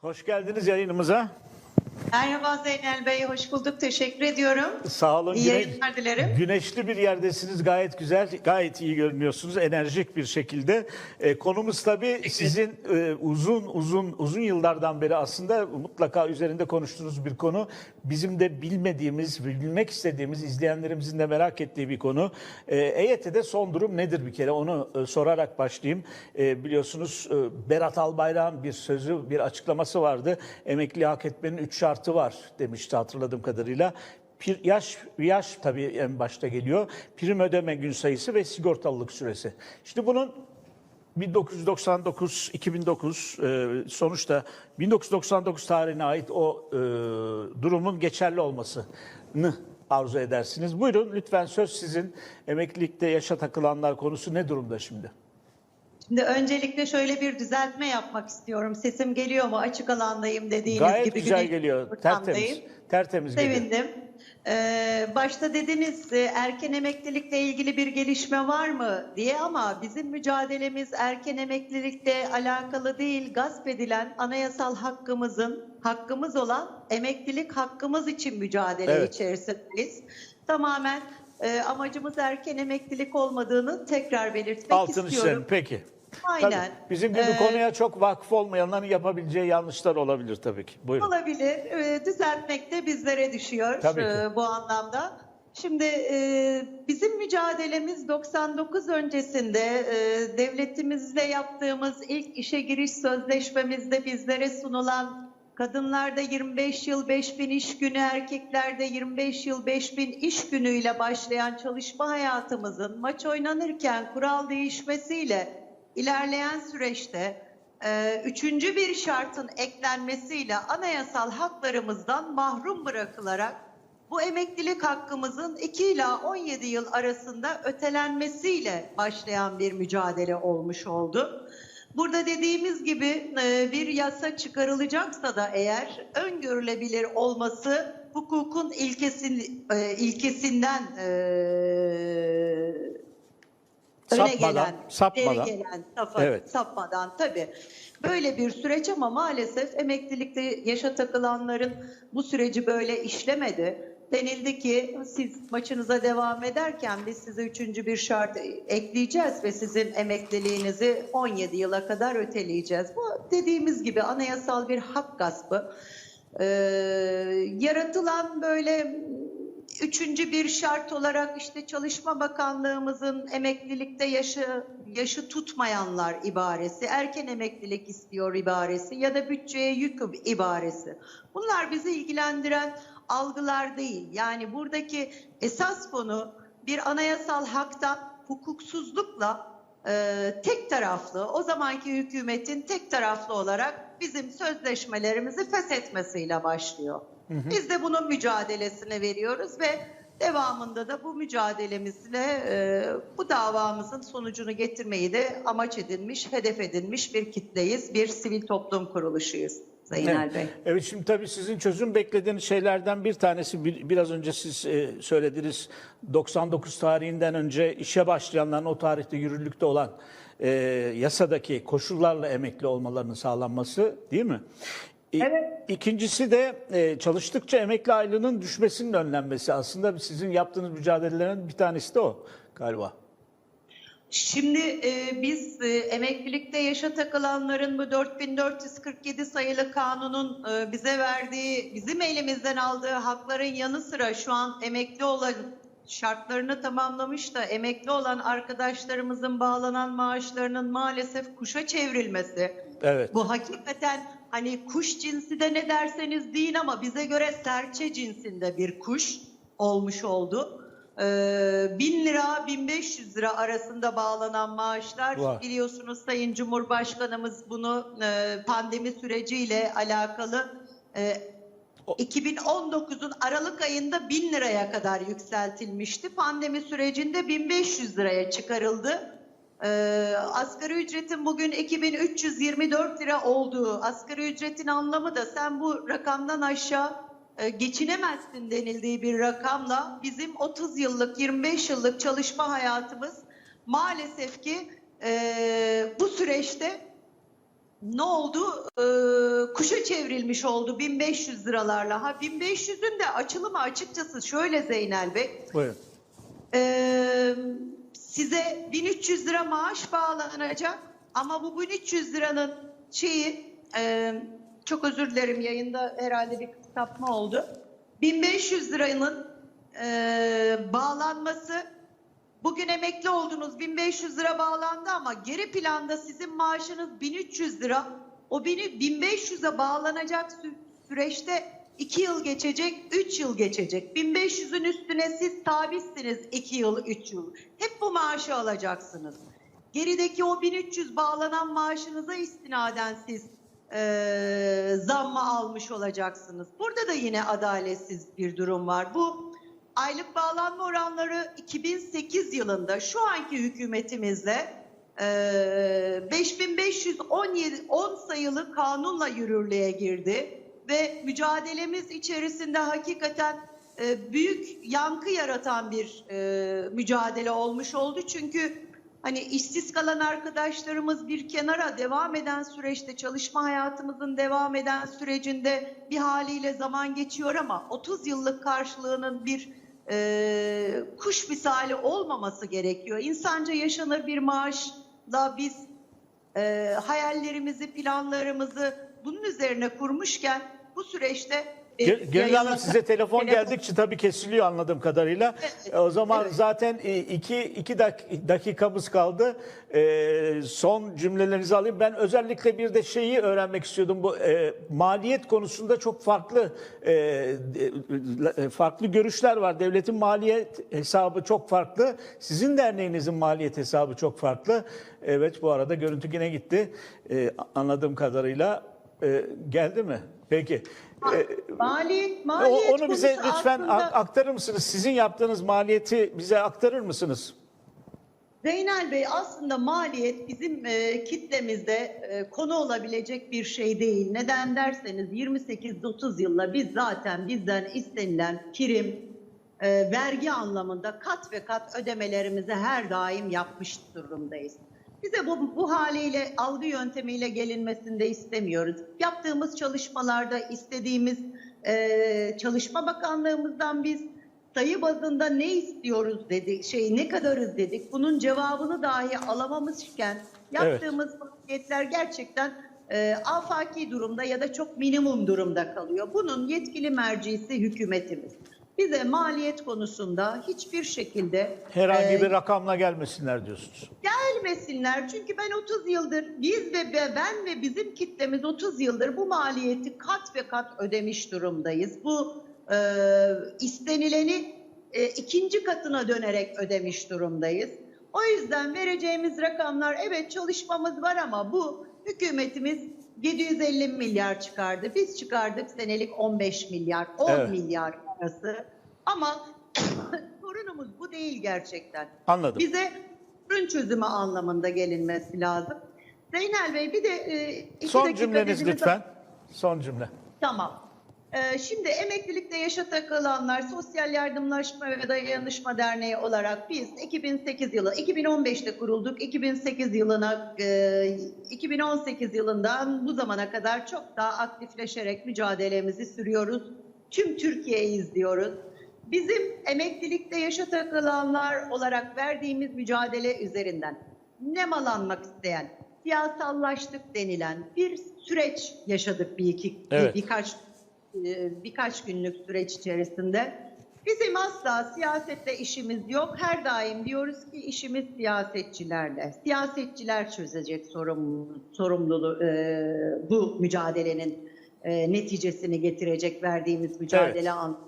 Hoş geldiniz yayınımıza. Merhaba Zeynel Bey, hoş bulduk. Teşekkür ediyorum. Sağ olun. İyi Güne- yayınlar dilerim. Güneşli bir yerdesiniz. Gayet güzel, gayet iyi görünüyorsunuz. Enerjik bir şekilde. Ee, konumuz tabii sizin e, uzun uzun uzun yıllardan beri aslında mutlaka üzerinde konuştuğunuz bir konu. Bizim de bilmediğimiz, bilmek istediğimiz, izleyenlerimizin de merak ettiği bir konu. Ee, EYT'de son durum nedir bir kere? Onu e, sorarak başlayayım. Ee, biliyorsunuz e, Berat Albayrak'ın bir sözü, bir açıklaması vardı. Emekli hak etmenin üç şartı var demişti hatırladığım kadarıyla. Bir yaş, yaş tabii en başta geliyor. Prim ödeme gün sayısı ve sigortalılık süresi. İşte bunun 1999-2009 e, sonuçta 1999 tarihine ait o e, durumun geçerli olmasını arzu edersiniz. Buyurun lütfen söz sizin. Emeklilikte yaşa takılanlar konusu ne durumda şimdi? Şimdi öncelikle şöyle bir düzeltme yapmak istiyorum. Sesim geliyor mu? Açık alandayım dediğiniz Gayet gibi. güzel güneş geliyor. Tertemiz. Tertemiz geliyor. Sevindim. Ee, başta dediniz e, erken emeklilikle ilgili bir gelişme var mı diye ama bizim mücadelemiz erken emeklilikle alakalı değil, gasp edilen anayasal hakkımızın, hakkımız olan emeklilik hakkımız için mücadele Evet. içerisindeyiz. Tamamen e, amacımız erken emeklilik olmadığını tekrar belirtmek Altını istiyorum. çizelim. Peki. Aynen. Tabii, bizim gibi Ee, konuya çok vakıf olmayanların yapabileceği yanlışlar olabilir tabii ki. Buyurun. Olabilir. Ee, düzeltmek de bizlere düşüyor Tabii ki. e, bu anlamda. Şimdi e, bizim mücadelemiz 99 öncesinde e, devletimizle yaptığımız ilk işe giriş sözleşmemizde bizlere sunulan kadınlarda 25 yıl 5000 iş günü, erkeklerde 25 yıl 5000 iş günüyle başlayan çalışma hayatımızın maç oynanırken kural değişmesiyle ilerleyen süreçte ee, üçüncü bir şartın eklenmesiyle anayasal haklarımızdan mahrum bırakılarak bu emeklilik hakkımızın 2 ila 17 yıl arasında ötelenmesiyle başlayan bir mücadele olmuş oldu. Burada dediğimiz gibi e, bir yasa çıkarılacaksa da eğer öngörülebilir olması hukukun ilkesin, e, ilkesinden e, öne Sapmadan, gelen, sapmadan. geri gelen, safa- Evet. sapmadan tabii. Böyle bir süreç ama maalesef emeklilikte yaşa takılanların bu süreci böyle işlemedi. Denildi ki siz maçınıza devam ederken biz size üçüncü bir şart ekleyeceğiz ve sizin emekliliğinizi 17 yıla kadar öteleyeceğiz. Bu dediğimiz gibi anayasal bir hak gaspı. Ee, yaratılan böyle Üçüncü bir şart olarak işte Çalışma Bakanlığımızın emeklilikte yaşı yaşı tutmayanlar ibaresi, erken emeklilik istiyor ibaresi ya da bütçeye yük ibaresi. Bunlar bizi ilgilendiren algılar değil. Yani buradaki esas konu bir anayasal haktan hukuksuzlukla e, tek taraflı, o zamanki hükümetin tek taraflı olarak bizim sözleşmelerimizi feshetmesiyle başlıyor. Biz de bunun mücadelesini veriyoruz ve devamında da bu mücadelemizle e, bu davamızın sonucunu getirmeyi de amaç edinmiş, hedef edinmiş bir kitleyiz, bir sivil toplum kuruluşuyuz Zeynel Evet. Bey. Evet şimdi tabii sizin çözüm beklediğiniz şeylerden bir tanesi bir- biraz önce siz e, söylediniz 99 tarihinden önce işe başlayanların o tarihte yürürlükte olan e, yasadaki koşullarla emekli olmalarının sağlanması değil mi? Evet. İkincisi de e, çalıştıkça emekli aylığının düşmesinin önlenmesi aslında sizin yaptığınız mücadelelerin bir tanesi de o galiba. Şimdi e, biz e, emeklilikte yaşa takılanların bu 4447 sayılı kanunun e, bize verdiği, bizim elimizden aldığı hakların yanı sıra şu an emekli olan şartlarını tamamlamış da emekli olan arkadaşlarımızın bağlanan maaşlarının maalesef kuşa çevrilmesi. Evet. Bu hakikaten hani kuş cinsi de ne derseniz deyin ama bize göre serçe cinsinde bir kuş olmuş oldu. Ee, 1000 lira 1500 lira arasında bağlanan maaşlar Var. biliyorsunuz Sayın Cumhurbaşkanımız bunu e, pandemi süreciyle alakalı e, 2019'un Aralık ayında 1000 liraya kadar yükseltilmişti. Pandemi sürecinde 1500 liraya çıkarıldı. Ee, asgari ücretin bugün 2324 lira olduğu, asgari ücretin anlamı da sen bu rakamdan aşağı e, geçinemezsin denildiği bir rakamla bizim 30 yıllık, 25 yıllık çalışma hayatımız maalesef ki e, bu süreçte ne oldu? Ee, kuşa çevrilmiş oldu 1500 liralarla. Ha 1500'ün de açılımı açıkçası şöyle Zeynel Bey. Buyurun. Ee, size 1300 lira maaş bağlanacak ama bu 1300 liranın şeyi e, çok özür dilerim yayında herhalde bir kısaltma oldu. 1500 liranın e, bağlanması bugün emekli oldunuz 1500 lira bağlandı ama geri planda sizin maaşınız 1300 lira. O bini- 1500'e bağlanacak sü- süreçte 2 yıl geçecek, 3 yıl geçecek. 1500'ün üstüne siz tabitsiniz 2 yıl, 3 yıl. Hep bu maaşı alacaksınız. Gerideki o 1300 bağlanan maaşınıza istinaden siz eee zammı almış olacaksınız. Burada da yine adaletsiz bir durum var. Bu aylık bağlanma oranları 2008 yılında şu anki hükümetimizle eee 5517 10 sayılı kanunla yürürlüğe girdi ve mücadelemiz içerisinde hakikaten e, büyük yankı yaratan bir e, mücadele olmuş oldu. Çünkü hani işsiz kalan arkadaşlarımız bir kenara devam eden süreçte çalışma hayatımızın devam eden sürecinde bir haliyle zaman geçiyor ama 30 yıllık karşılığının bir e, kuş misali olmaması gerekiyor. İnsanca yaşanır bir maaşla biz e, hayallerimizi, planlarımızı bunun üzerine kurmuşken bu süreçte e, Gönül Hanım size telefon geldikçe tabii kesiliyor anladığım kadarıyla. Evet. E, O zaman Evet. zaten e, iki, iki dak- dakikamız kaldı. E, son cümlelerinizi alayım. Ben özellikle bir de şeyi öğrenmek istiyordum. Bu e, maliyet konusunda çok farklı e, farklı görüşler var. Devletin maliyet hesabı çok farklı. Sizin derneğinizin maliyet hesabı çok farklı. Evet bu arada görüntü yine gitti. E, anladığım kadarıyla e, geldi mi? Peki. E, Maliyet, maliyet onu bize lütfen aslında- aktarır mısınız? Sizin yaptığınız maliyeti bize aktarır mısınız? Zeynel Bey aslında maliyet bizim e, kitlemizde e, konu olabilecek bir şey değil. Neden derseniz 28-30 yılla biz zaten bizden istenilen prim, e, vergi anlamında kat ve kat ödemelerimizi her daim yapmış durumdayız. Bize bu, bu haliyle algı yöntemiyle gelinmesini de istemiyoruz. Yaptığımız çalışmalarda istediğimiz e, Çalışma Bakanlığımızdan biz sayı bazında ne istiyoruz dedik, şey ne kadarız dedik. Bunun cevabını dahi alamamışken yaptığımız maliyetler gerçekten e, afaki durumda ya da çok minimum durumda kalıyor. Bunun yetkili mercisi hükümetimiz. Bize maliyet konusunda hiçbir şekilde Herhangi e, bir rakamla gelmesinler diyorsunuz. Gelmesinler. Çünkü ben 30 yıldır biz ve be- ben ve bizim kitlemiz 30 yıldır bu maliyeti kat ve kat ödemiş durumdayız. Bu e, istenileni e, ikinci katına dönerek ödemiş durumdayız. O yüzden vereceğimiz rakamlar evet çalışmamız var ama bu hükümetimiz 750 milyar çıkardı. Biz çıkardık senelik 15 milyar, 10 Evet. milyar arası. Ama sorunumuz bu değil gerçekten. Anladım. Bize sorun çözümü anlamında gelinmesi lazım. Zeynel Bey bir de e, iki Son dakika cümleniz dediniz- lütfen. Son cümle. Tamam. Ee, şimdi emeklilikte yaşa takılanlar Sosyal Yardımlaşma ve Dayanışma Derneği olarak biz 2008 yılı, 2015'te kurulduk. 2008 yılına, e, 2018 yılından bu zamana kadar çok daha aktifleşerek mücadelemizi sürüyoruz. Tüm Türkiye'yi izliyoruz. Bizim emeklilikte yaşa takılanlar olarak verdiğimiz mücadele üzerinden nemalanmak isteyen, siyasallaştık denilen bir süreç yaşadık bir iki Evet. bir, birkaç e, birkaç günlük süreç içerisinde. Bizim asla siyasetle işimiz yok. Her daim diyoruz ki işimiz siyasetçilerle. Siyasetçiler çözecek sorum, sorumluluğu e, bu mücadelenin e, neticesini getirecek verdiğimiz mücadele Evet. an.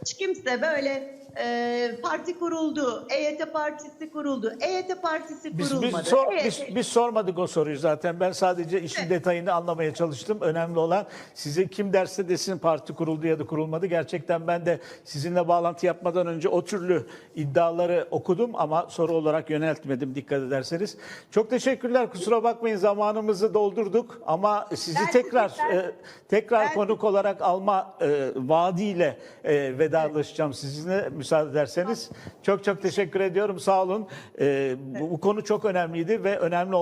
Hiç kimse böyle e, parti kuruldu, EYT partisi kuruldu, EYT partisi Biz, kurulmadı. biz, sor- EYT biz, biz sormadık o soruyu zaten. Ben sadece işin Evet. detayını anlamaya çalıştım. Önemli olan size kim derse desin parti kuruldu ya da kurulmadı. Gerçekten ben de sizinle bağlantı yapmadan önce o türlü iddiaları okudum ama soru olarak yöneltmedim dikkat ederseniz. Çok teşekkürler. Kusura bakmayın zamanımızı doldurduk ama sizi Ben tekrar teşekkür- e, tekrar Ben- konuk olarak alma e, vaadiyle e, vedalaşacağım sizinle müsaade ederseniz. Çok çok teşekkür ediyorum. Sağ olun. E, bu, bu konu çok önemliydi ve önemli